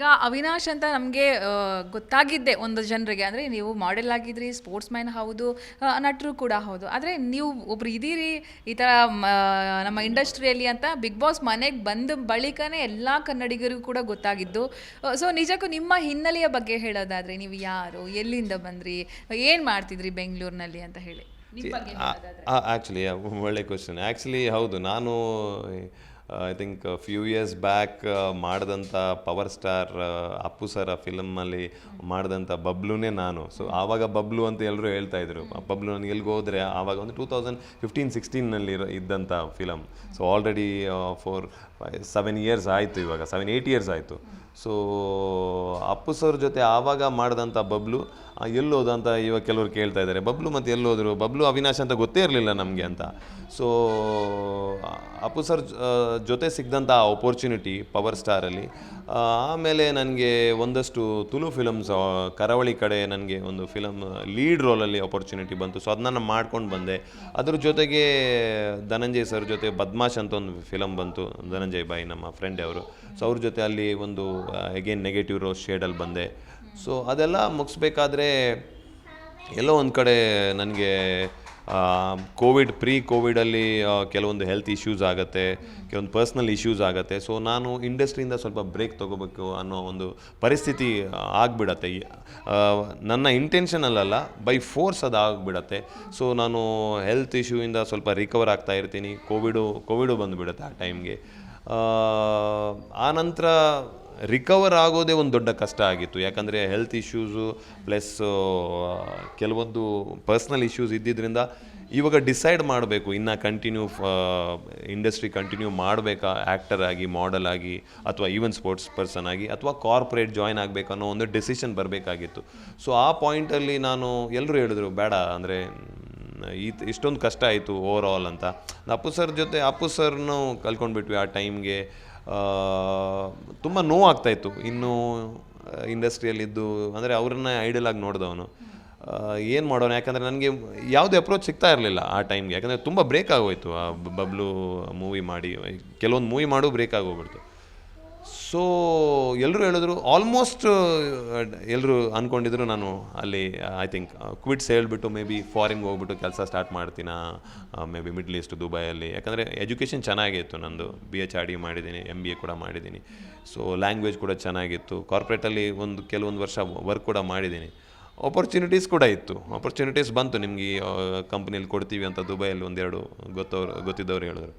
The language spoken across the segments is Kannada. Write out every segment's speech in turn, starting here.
ಈಗ ಅವಿನಾಶ್ ಅಂತ ನಮಗೆ ಗೊತ್ತಾಗಿದ್ದೆ ಒಂದು ಜನರಿಗೆ. ಅಂದರೆ ನೀವು ಮಾಡೆಲ್ ಆಗಿದ್ರಿ ಸ್ಪೋರ್ಟ್ಸ್ ಮ್ಯಾನ್ ಹೌದು ನಟರು ಕೂಡ ಹೌದು. ಆದರೆ ನೀವು ಒಬ್ರು ಇದ್ದೀರಿ ಈ ಥರ ನಮ್ಮ ಇಂಡಸ್ಟ್ರಿಯಲ್ಲಿ ಅಂತ ಬಿಗ್ ಬಾಸ್ ಮನೆಗೆ ಬಂದ ಬಳಿಕನೇ ಎಲ್ಲ ಕನ್ನಡಿಗರಿಗೂ ಕೂಡ ಗೊತ್ತಾಗಿದ್ದು. ಸೊ ನಿಜಕ್ಕೂ ನಿಮ್ಮ ಹಿನ್ನೆಲೆಯ ಬಗ್ಗೆ ಹೇಳೋದಾದರೆ ನೀವು ಯಾರು ಎಲ್ಲಿಂದ ಬಂದ್ರಿ ಏನು ಮಾಡ್ತಿದ್ರಿ ಬೆಂಗಳೂರಿನಲ್ಲಿ ಅಂತ ಹೇಳಿ. ನಿಮ್ಮ ಬಗ್ಗೆ ಹೇಳೋದಾದ್ರೆ. ಆ್ಯಕ್ಚುಲಿ ಒಳ್ಳೆ ಕ್ವಶನ್ ಆ್ಯಕ್ಚುಲಿ ಹೌದು ನಾನು I think few years back ಮಾಡಿದಂಥ ಪವರ್ ಸ್ಟಾರ್ ಅಪ್ಪು ಸರ ಫಿಲಮಲ್ಲಿ ಮಾಡಿದಂಥ ಬಬ್ಲುನೇ ನಾನು. ಸೊ ಆವಾಗ ಬಬ್ಲು ಅಂತ ಎಲ್ಲರೂ ಹೇಳ್ತಾ ಇದ್ರು. ಬಬ್ಲು ನನಗೆ ಎಲ್ಲಿಗೆ ಹೋದರೆ ಆವಾಗ ಒಂದು ಟೂ ತೌಸಂಡ್ ಫಿಫ್ಟೀನ್ ಸಿಕ್ಸ್ಟೀನಲ್ಲಿ ಇದ್ದಂಥ film so already four seven years ಆಯಿತು ಇವಾಗ. ಸೆವೆನ್ ಏಯ್ಟ್ ಇಯರ್ಸ್ ಆಯಿತು. ಸೊ ಅಪ್ಪು ಸರ್ ಜೊತೆ ಆವಾಗ ಮಾಡಿದಂಥ ಬಬ್ಲು ಎಲ್ಲೋದು ಅಂತ ಇವಾಗ ಕೆಲವರು ಕೇಳ್ತಾ ಇದ್ದಾರೆ. ಬಬ್ಲು ಮತ್ತು ಎಲ್ಲೋದ್ರು? ಬಬ್ಲು ಅವಿನಾಶ್ ಅಂತ ಗೊತ್ತೇ ಇರಲಿಲ್ಲ ನಮಗೆ ಅಂತ. ಸೊ ಅಪ್ಪು ಸರ್ ಜೊತೆ ಸಿಗ್ದಂಥ ಅಪರ್ಚುನಿಟಿ ಪವರ್ ಸ್ಟಾರಲ್ಲಿ ಆಮೇಲೆ ನನಗೆ ಒಂದಷ್ಟು ತುಳು ಫಿಲಮ್ಸ್ ಕರಾವಳಿ ಕಡೆ ನನಗೆ ಒಂದು ಫಿಲಮ್ ಲೀಡ್ ರೋಲಲ್ಲಿ ಅಪರ್ಚುನಿಟಿ ಬಂತು. ಸೊ ಅದನ್ನ ಮಾಡ್ಕೊಂಡು ಬಂದೆ. ಅದ್ರ ಜೊತೆಗೆ ಧನಂಜಯ್ ಸರ್ ಜೊತೆ ಬದ್ಮಾಶ್ ಅಂತ ಒಂದು ಫಿಲಮ್ ಬಂತು. ಧನಂಜಯ್ ಬಾಯಿ ನಮ್ಮ ಫ್ರೆಂಡ್ ಅವರು. ಸೊ ಅವ್ರ ಜೊತೆ ಅಲ್ಲಿ ಒಂದು ಅಗೇನ್ ನೆಗೆಟಿವ್ ರೋ ಶೇಡಲ್ಲಿ ಬಂದೆ. ಸೊ ಅದೆಲ್ಲ ಮುಗಿಸ್ಬೇಕಾದ್ರೆ ಎಲ್ಲೋ ಒಂದು ಕಡೆ ನನಗೆ ಕೋವಿಡ್, ಪ್ರೀ ಕೋವಿಡಲ್ಲಿ ಕೆಲವೊಂದು ಹೆಲ್ತ್ ಇಶ್ಯೂಸ್ ಆಗುತ್ತೆ, ಕೆಲವೊಂದು ಪರ್ಸ್ನಲ್ ಇಶ್ಯೂಸ್ ಆಗುತ್ತೆ. ಸೊ ನಾನು ಇಂಡಸ್ಟ್ರಿಯಿಂದ ಸ್ವಲ್ಪ ಬ್ರೇಕ್ ತೊಗೋಬೇಕು ಅನ್ನೋ ಒಂದು ಪರಿಸ್ಥಿತಿ ಆಗಿಬಿಡತ್ತೆ. ನನ್ನ ಇಂಟೆನ್ಷನಲ್ಲ ಬೈ ಫೋರ್ಸ್ ಅದು ಆಗಿಬಿಡತ್ತೆ. ಸೊ ನಾನು ಹೆಲ್ತ್ ಇಶ್ಯೂಯಿಂದ ಸ್ವಲ್ಪ ರಿಕವರ್ ಆಗ್ತಾ ಇರ್ತೀನಿ. ಕೋವಿಡು ಕೋವಿಡು ಬಂದುಬಿಡುತ್ತೆ ಆ ಟೈಮ್ಗೆ ಆನಂತರ ನಂತರ ರಿಕವರ್ ಆಗೋದೇ ಒಂದು ದೊಡ್ಡ ಕಷ್ಟ ಆಗಿತ್ತು. ಯಾಕಂದರೆ ಹೆಲ್ತ್ ಇಶ್ಯೂಸು ಪ್ಲಸ್ ಕೆಲವೊಂದು ಪರ್ಸ್ನಲ್ ಇಶ್ಯೂಸ್ ಇದ್ದಿದ್ದರಿಂದ ಇವಾಗ ಡಿಸೈಡ್ ಮಾಡಬೇಕು. ಇನ್ನು ಕಂಟಿನ್ಯೂ ಇಂಡಸ್ಟ್ರಿ ಕಂಟಿನ್ಯೂ ಮಾಡಬೇಕಾ? ಆ್ಯಕ್ಟರ್ ಆಗಿ ಮಾಡೆಲ್ ಆಗಿ, ಅಥವಾ ಈವನ್ ಸ್ಪೋರ್ಟ್ಸ್ ಪರ್ಸನ್ ಆಗಿ, ಅಥವಾ ಕಾರ್ಪೊರೇಟ್ ಜಾಯ್ನ್ ಆಗಬೇಕು ಅನ್ನೋ ಒಂದು ಡಿಸಿಷನ್ ಬರಬೇಕಾಗಿತ್ತು. ಸೊ ಆ ಪಾಯಿಂಟಲ್ಲಿ ನಾನು ಎಲ್ಲರೂ ಹೇಳಿದ್ರು, ಬೇಡ, ಅಂದರೆ ಈ ಇಷ್ಟೊಂದು ಕಷ್ಟ ಆಯಿತು ಓವರ್ ಆಲ್ ಅಂತ. ಅಪ್ಪು ಸರ್ ಜೊತೆ, ಅಪ್ಪು ಸರ್ನು ಕಲ್ಕೊಂಡ್ಬಿಟ್ವಿ ಆ ಟೈಮ್ಗೆ ತುಂಬ ನೋವಾಗ್ತಾಯಿತ್ತು ಇನ್ನು ಇಂಡಸ್ಟ್ರಿಯಲ್ಲಿದ್ದು, ಅಂದರೆ ಅವ್ರನ್ನ ಐಡಲ್ ಆಗಿ ನೋಡಿದವನು. ಏನು ಮಾಡೋಣ ಯಾಕಂದರೆ ನನಗೆ ಯಾವುದೇ ಅಪ್ರೋಚ್ ಸಿಗ್ತಾ ಇರಲಿಲ್ಲ ಆ ಟೈಮ್ಗೆ ಯಾಕಂದರೆ ತುಂಬ ಬ್ರೇಕ್ ಆಗೋಯ್ತು ಆ ಬಬ್ಲು ಮೂವಿ ಮಾಡಿ. ಕೆಲವೊಂದು ಮೂವಿ ಮಾಡು ಬ್ರೇಕ್ ಆಗೋಗ್ಬಿಡ್ತು. ಸೊ ಎಲ್ಲರೂ ಹೇಳಿದ್ರು ಆಲ್ಮೋಸ್ಟ್ ಎಲ್ಲರೂ ಅಂದ್ಕೊಂಡಿದ್ರು ನಾನು ಅಲ್ಲಿ ಐ ಥಿಂಕ್ ಕ್ವಿಟ್ಸ್ ಹೇಳ್ಬಿಟ್ಟು ಮೇ ಬಿ ಫಾರಿನ್ಗೆ ಹೋಗ್ಬಿಟ್ಟು ಕೆಲಸ ಸ್ಟಾರ್ಟ್ ಮಾಡ್ತೀನ ಮೇ ಬಿ ಮಿಡ್ಲ್ ಈಸ್ಟ್ ದುಬೈಯಲ್ಲಿ ಯಾಕಂದರೆ ಎಜುಕೇಷನ್ ಚೆನ್ನಾಗಿತ್ತು ನಂದು. ಬಿ ಎಚ್ ಆರ್ ಡಿ ಮಾಡಿದ್ದೀನಿ ಎಂ ಬಿ ಎ ಕೂಡ ಮಾಡಿದ್ದೀನಿ. ಸೊ ಲ್ಯಾಂಗ್ವೇಜ್ ಕೂಡ ಚೆನ್ನಾಗಿತ್ತು. ಕಾರ್ಪೊರೇಟಲ್ಲಿ ಒಂದು, ಕೆಲವೊಂದು ವರ್ಷ ವರ್ಕ್ ಕೂಡ ಮಾಡಿದ್ದೀನಿ. ಆಪರ್ಚುನಿಟೀಸ್ ಕೂಡ ಇತ್ತು. ಆಪರ್ಚುನಿಟೀಸ್ ಬಂತು. ನಿಮಗೆ ಕಂಪ್ನಿಯಲ್ಲಿ ಕೊಡ್ತೀವಿ ಅಂತ ದುಬೈಯಲ್ಲಿ ಒಂದೆರಡು ಗೊತ್ತವ್ರು, ಗೊತ್ತಿದ್ದವ್ರು ಹೇಳಿದ್ರು.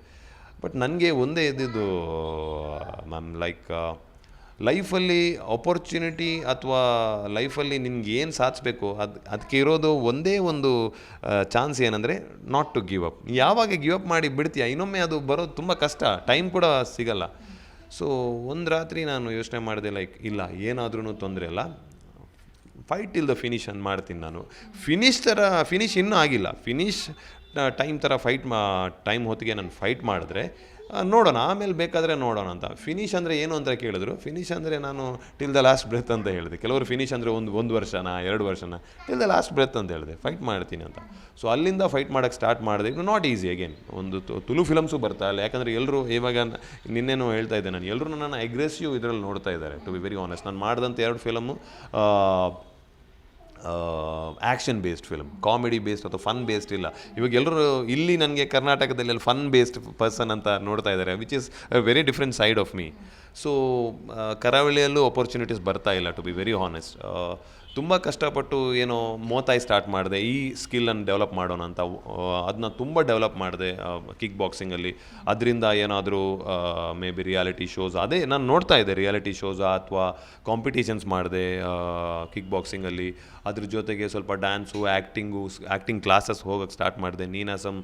ಬಟ್ ನನಗೆ ಒಂದೇ ಇದ್ದಿದ್ದು ಮ್ಯಾಮ್ ಲೈಕ್ ಲೈಫಲ್ಲಿ ಆಪರ್ಚುನಿಟಿ ಅಥವಾ ಲೈಫಲ್ಲಿ ನಿಮ್ಗೆ ಏನು ಸಾಧಿಸ್ಬೇಕು, ಅದು ಅದಕ್ಕೆ ಇರೋದು ಒಂದೇ ಒಂದು ಚಾನ್ಸ್ ಏನಂದರೆ ನಾಟ್ ಟು ಗಿವ್ ಅಪ್ ಯಾವಾಗ ಗಿವ್ ಅಪ್ ಮಾಡಿ ಬಿಡ್ತೀಯ, ಇನ್ನೊಮ್ಮೆ ಅದು ಬರೋದು ತುಂಬ ಕಷ್ಟ ಟೈಮ್ ಕೂಡ ಸಿಗಲ್ಲ. ಸೊ ಒಂದು ರಾತ್ರಿ ನಾನು ಯೋಚನೆ ಮಾಡಿದೆ ಲೈಕ್ ಇಲ್ಲ ಏನಾದ್ರೂ ತೊಂದರೆ ಇಲ್ಲ. ಫೈಟ್ ಇಲ್ ದ ಫಿನಿಶ್ ಅಂತ ಮಾಡ್ತೀನಿ ನಾನು. ಫಿನಿಶ್ ಥರ ಫಿನಿಶ್ ಇನ್ನೂ ಆಗಿಲ್ಲ. ಫಿನಿಶ್ ಟೈಮ್ ಥರ ಫೈಟ್ ಮಾ ಟೈಮ್ ಹೊತ್ತಿಗೆ ನಾನು ಫೈಟ್ ಮಾಡಿದ್ರೆ ನೋಡೋಣ, ಆಮೇಲೆ ಬೇಕಾದರೆ ನೋಡೋಣ ಅಂತ. ಫಿನಿಶ್ ಅಂದರೆ ಏನು ಅಂತ ಕೇಳಿದ್ರು. ಫಿನಿಶ್ ಅಂದರೆ ನಾನು ಟಿಲ್ ದ ಲಾಸ್ಟ್ ಬ್ರೆತ್ ಅಂತ ಹೇಳಿದೆ. ಕೆಲವರು ಫಿನಿಶ್ ಅಂದರೆ ಒಂದು ಒಂದು ವರ್ಷನ, ಎರಡು ವರ್ಷನ ಟಿಲ್ ದ ಲಾಸ್ಟ್ ಬ್ರೆತ್ ಅಂತ ಹೇಳಿದೆ. ಫೈಟ್ ಮಾಡ್ತೀನಿ ಅಂತ. ಸೊ ಅಲ್ಲಿಂದ ಫೈಟ್ ಮಾಡೋಕ್ಕೆ ಸ್ಟಾರ್ಟ್ ಮಾಡಿದೆ. ಇಟ್ ನಾಟ್ ಈಸಿ ಅಗೇನ್ ಒಂದು ತುಲು ಫಿಲಮ್ಸು ಬರ್ತಾ ಇಲ್ಲ. ಯಾಕಂದರೆ ಎಲ್ಲರೂ ಇವಾಗ ನಿನ್ನೇನೋ ನಿನ್ನೆನೂ ಹೇಳ್ತಾ ಇದ್ದೆ ನಾನು. ಎಲ್ಲರೂ ನನ್ನ ಅಗ್ರೆಸಿವ್ ಇದರಲ್ಲಿ ನೋಡ್ತಾ ಇದ್ದಾರೆ ಟು ಬಿ ವೆರಿ ಆನೆಸ್ಟ್ ನಾನು ಮಾಡಿದಂಥ ಎರಡು film action based film comedy based ಅಥವಾ ಫನ್ ಬೇಸ್ಡ್ ಇಲ್ಲ. ಇವಾಗ ಎಲ್ಲರೂ ಇಲ್ಲಿ ನನಗೆ ಕರ್ನಾಟಕದಲ್ಲಿ ಫನ್ ಬೇಸ್ಡ್ ಪರ್ಸನ್ ಅಂತ ನೋಡ್ತಾ ಇದ್ದಾರೆ which is very different side of me so ಕರಾವಳಿಯಲ್ಲೂ opportunities ಬರ್ತಾ ಇಲ್ಲ ಟು ಬಿ ವೆರಿ ಹಾನೆಸ್ಟ್ ತುಂಬ ಕಷ್ಟಪಟ್ಟು, ಏನೋ, ಮೋತಾಯಿ ಸ್ಟಾರ್ಟ್ ಮಾಡಿದೆ. ಈ ಸ್ಕಿಲ್ಲನ್ನು ಡೆವಲಪ್ ಮಾಡೋಣ ಅಂತ ಅದನ್ನ ತುಂಬ ಡೆವಲಪ್ ಮಾಡಿದೆ ಕಿಕ್ ಬಾಕ್ಸಿಂಗಲ್ಲಿ ಅದರಿಂದ ಏನಾದರೂ ಮೇ ಬಿ ರಿಯಾಲಿಟಿ ಶೋಸ್ ಅದೇ ನಾನು ನೋಡ್ತಾ ಇದ್ದೆ ರಿಯಾಲಿಟಿ ಶೋಸ್ ಅಥವಾ ಕಾಂಪಿಟೀಷನ್ಸ್ ಮಾಡಿದೆ ಕಿಕ್ ಬಾಕ್ಸಿಂಗಲ್ಲಿ ಅದ್ರ ಜೊತೆಗೆ ಸ್ವಲ್ಪ ಡ್ಯಾನ್ಸು ಆ್ಯಕ್ಟಿಂಗು ಆ್ಯಕ್ಟಿಂಗ್ ಕ್ಲಾಸಸ್ ಹೋಗೋಕ್ಕೆ ಸ್ಟಾರ್ಟ್ ಮಾಡಿದೆ. ನೀನಾಸಮ್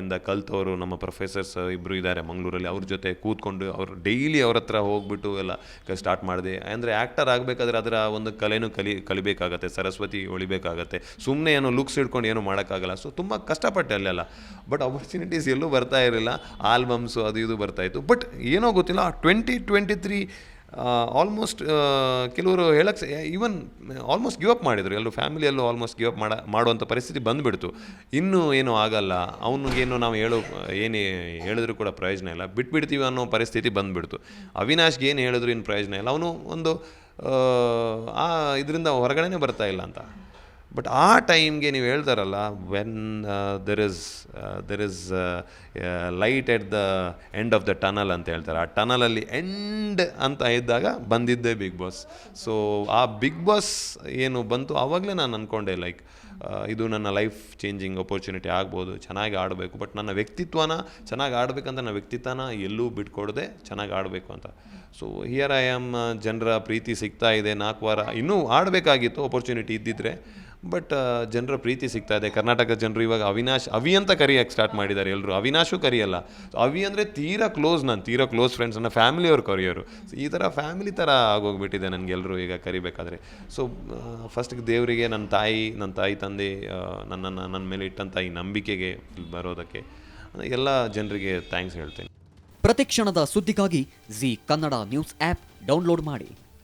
ಇಂದ ಕಲ್ತವರು ನಮ್ಮ ಪ್ರೊಫೆಸರ್ಸ್ ಇಬ್ಬರು ಇದ್ದಾರೆ ಮಂಗಳೂರಲ್ಲಿ. ಅವ್ರ ಜೊತೆ ಕೂತ್ಕೊಂಡು, ಅವ್ರು ಡೈಲಿ ಅವ್ರ ಹತ್ರ ಹೋಗ್ಬಿಟ್ಟು ಎಲ್ಲ ಸ್ಟಾರ್ಟ್ ಮಾಡಿದೆ. ಅಂದರೆ ಆ್ಯಕ್ಟರ್ ಆಗಬೇಕಾದ್ರೆ ಅದರ ಒಂದು ಕಲೆನೂ ಕಲಿ, ಕಲಿಬೇಕಾಗತ್ತೆ, ಸರಸ್ವತಿ ಉಳಿಬೇಕಾಗತ್ತೆ ಸುಮ್ಮನೆ ಏನೋ ಲುಕ್ಸ್ ಇಟ್ಕೊಂಡು ಏನೂ ಮಾಡೋಕ್ಕಾಗಲ್ಲ. ಸೊ ತುಂಬ ಕಷ್ಟಪಟ್ಟೆ ಅಲ್ಲೆಲ್ಲ. ಬಟ್ ಅಪರ್ಚುನಿಟೀಸ್ ಎಲ್ಲೂ ಬರ್ತಾ ಇರಲಿಲ್ಲ. ಆಲ್ಬಮ್ಸು ಅದು ಇದು ಬರ್ತಾಯಿತ್ತು ಬಟ್ ಏನೋ ಗೊತ್ತಿಲ್ಲ ಟ್ವೆಂಟಿ ಟ್ವೆಂಟಿ ತ್ರೀ ಆಲ್ಮೋಸ್ಟ್ ಕೆಲವರು ಹೇಳಕ್ಕೆ ಈವನ್ ಆಲ್ಮೋಸ್ಟ್ ಗಿವ್ ಅಪ್ ಮಾಡಿದರು. ಎಲ್ಲರೂ ಫ್ಯಾಮಿಲಿಯಲ್ಲೂ ಆಲ್ಮೋಸ್ಟ್ ಗಿವ್ ಅಪ್ ಮಾಡ ಮಾಡುವಂಥ ಪರಿಸ್ಥಿತಿ ಬಂದುಬಿಡ್ತು. ಇನ್ನೂ ಏನೂ ಆಗಲ್ಲ. ಅವನಿಗೇನು ನಾವು ಹೇಳೋ, ಏನು ಹೇಳಿದ್ರು ಕೂಡ ಪ್ರಯೋಜನ ಇಲ್ಲ. ಬಿಟ್ಬಿಡ್ತೀವಿ ಅನ್ನೋ ಪರಿಸ್ಥಿತಿ ಬಂದುಬಿಡ್ತು. ಅವಿನಾಶ್ಗೆ ಏನು ಹೇಳಿದ್ರು ಇನ್ನು ಪ್ರಯೋಜನ ಇಲ್ಲ. ಅವನು ಒಂದು ಆ ಇದರಿಂದ ಹೊರಗಡೆನೇ ಬರ್ತಾ ಇಲ್ಲ ಅಂತ. ಬಟ್ ಆ ಟೈಮ್ಗೆ ನೀವು ಹೇಳ್ತಾರಲ್ಲ when there is there is light at the end of the tunnel ಅಂತ ಹೇಳ್ತಾರೆ. ಆ ಟನಲಲ್ಲಿ ಎಂಡ್ ಅಂತ ಇದ್ದಾಗ ಬಂದಿದ್ದೇ ಬಿಗ್ ಬಾಸ್ ಸೊ ಆ ಬಿಗ್ ಬಾಸ್ ಏನು ಬಂತು ಆವಾಗಲೇ ನಾನು ಅಂದ್ಕೊಂಡೆ ಲೈಕ್ ಇದು ನನ್ನ ಲೈಫ್ ಚೇಂಜಿಂಗ್ ಅಪರ್ಚುನಿಟಿ ಆಗ್ಬೋದು, ಚೆನ್ನಾಗಿ ಆಡಬೇಕು ಬಟ್ ನನ್ನ ವ್ಯಕ್ತಿತ್ವನ ಚೆನ್ನಾಗಿ ಆಡಬೇಕಂತ ನನ್ನ ವ್ಯಕ್ತಿತ್ವನ ಎಲ್ಲೂ ಬಿಟ್ಕೊಡದೆ ಚೆನ್ನಾಗಿ ಆಡಬೇಕು ಅಂತ. ಸೊ ಹಿಯರ್ ಐ ಆಮ್ ಜನರ ಪ್ರೀತಿ ಸಿಗ್ತಾ ಇದೆ ನಾಲ್ಕು ವಾರ. ಇನ್ನೂ ಆಡಬೇಕಾಗಿತ್ತು ಅಪರ್ಚುನಿಟಿ ಇದ್ದಿದ್ರೆ ಬಟ್ ಜನರ ಪ್ರೀತಿ ಸಿಗ್ತಾ ಇದೆ. ಕರ್ನಾಟಕ ಜನರು ಇವಾಗ ಅವಿನಾಶ್, ಅವಿ ಅಂತ ಕರಿಯಕ್ಕೆ ಸ್ಟಾರ್ಟ್ ಮಾಡಿದ್ದಾರೆ. ಎಲ್ಲರೂ ಅವಿನಾಶು ಕರಿಯಲ್ಲ. ಅವಿ ಅಂದರೆ ತೀರಾ ಕ್ಲೋಸ್ ನಾನು, ತೀರಾ ಕ್ಲೋಸ್ ಫ್ರೆಂಡ್ಸ್ ನನ್ನ ಫ್ಯಾಮಿಲಿಯವ್ರು ಕರೆಯೋರು. ಈ ಥರ ಫ್ಯಾಮಿಲಿ ಥರ ಆಗೋಗ್ಬಿಟ್ಟಿದೆ ನನಗೆಲ್ಲರೂ ಈಗ ಕರಿಬೇಕಾದ್ರೆ. ಸೊ ಫಸ್ಟ್ಗೆ ದೇವರಿಗೆ ನನ್ನ ತಾಯಿ ನನ್ನ ತಾಯಿ ತಂದೆ ನನ್ನನ್ನು ನನ್ನ ಮೇಲೆ ಇಟ್ಟಂಥ ಈ ನಂಬಿಕೆಗೆ ಬರೋದಕ್ಕೆ ಎಲ್ಲ ಜನರಿಗೆ ಥ್ಯಾಂಕ್ಸ್ ಹೇಳ್ತೇನೆ. ಪ್ರತಿಕ್ಷಣದ ಸುದ್ದಿಗಾಗಿ Zee Kannada news app download ಮಾಡಿ.